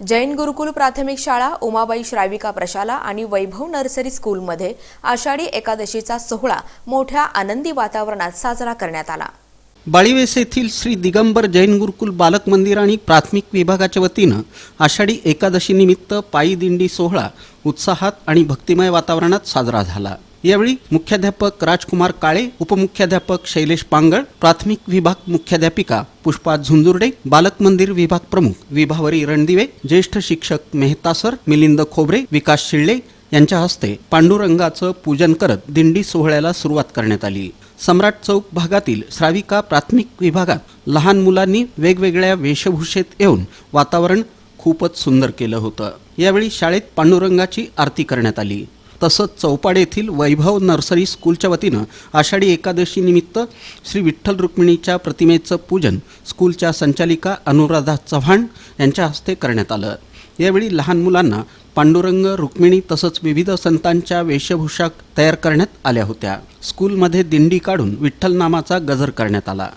जैन गुरुकुल प्राथमिक शाळा उमाबाई श्राविका प्रशाला आणि वैभव नर्सरी स्कूलमध्ये आषाढी एकादशीचा सोहळा मोठ्या आनंदी वातावरणात साजरा करण्यात आला. बाळीवेस येथील श्री दिगंबर जैन गुरुकुल बालक मंदिर आणि प्राथमिक विभागाच्या वतीनं आषाढी एकादशीनिमित्त पायी दिंडी सोहळा उत्साहात आणि भक्तिमय वातावरणात साजरा झाला. यावेळी मुख्याध्यापक राजकुमार काळे उपमुख्याध्यापक शैलेश पांगळ प्राथमिक विभाग मुख्याध्यापिका पुष्पा झुंजुर्डे बालक मंदिर विभाग प्रमुख विभावरी रणदिवे ज्येष्ठ शिक्षक मेहता सर मिलिंद खोबरे विकास शिळले यांच्या हस्ते पांडुरंगाचं पूजन करत दिंडी सोहळ्याला सुरुवात करण्यात आली. सम्राट चौक भागातील श्राविका प्राथमिक विभागात लहान मुलांनी वेगवेगळ्या वेशभूषेत येऊन वातावरण खूपच सुंदर केलं होतं. यावेळी शाळेत पांडुरंगाची आरती करण्यात आली. तसंच चौपाड येथील वैभव नर्सरी स्कूलच्या वतीनं आषाढी एकादशीनिमित्त श्री विठ्ठल रुक्मिणीच्या प्रतिमेचं पूजन स्कूलच्या संचालिका अनुराधा चव्हाण यांच्या हस्ते करण्यात आलं. यावेळी लहान मुलांना पांडुरंग रुक्मिणी तसंच विविध संतांच्या वेशभूषा तयार करण्यात आल्या होत्या. स्कूलमध्ये दिंडी काढून विठ्ठल नामाचा गजर करण्यात आला.